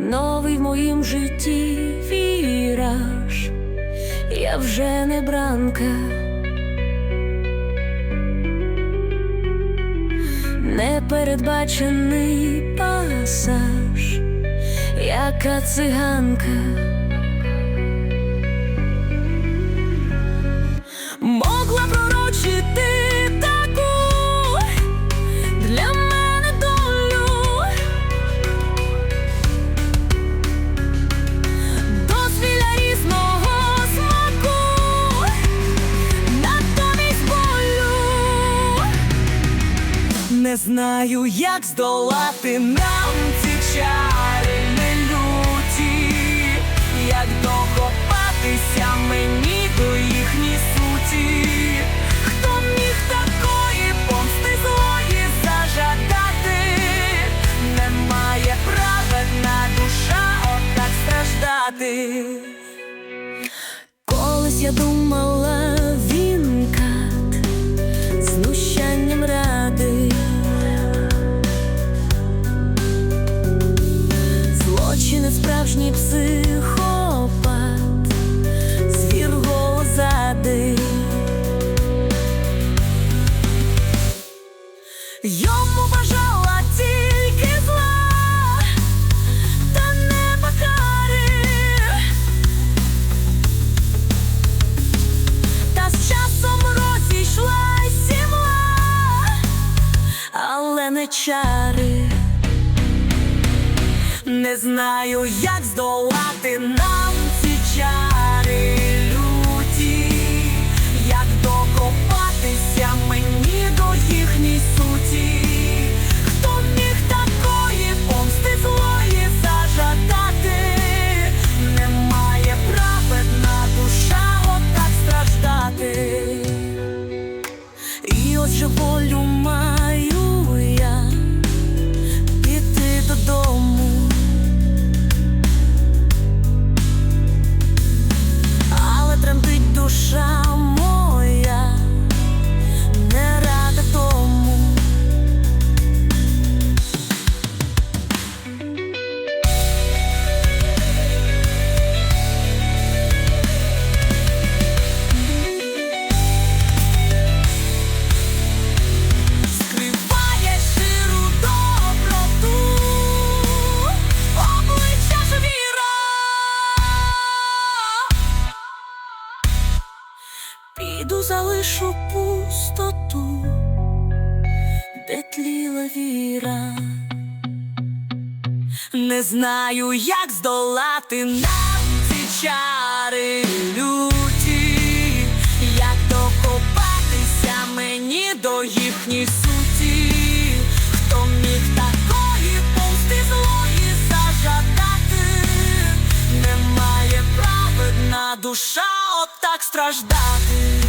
новий в моїм житті віраж, я вже не бранка, непередбачений пасаж, яка циганка. Не знаю, як здолати нам ці чари люті, як докопатися мені до їхній суті. Хто міг такої помсти злої зажадати? Немає праведна душа отак страждати. Колись я думала, Йому бажала тільки зла, та не покари. Та з часом розійшлась сімла, але не чари. Не знаю, як здолати нам Піду залишу пустоту, де тліла віра. Не знаю, як здолати нам ці чари люті, як докопатися мені до їхній суті, хто міг такої помсти злої зажадати, немає праведна душа отак страждати.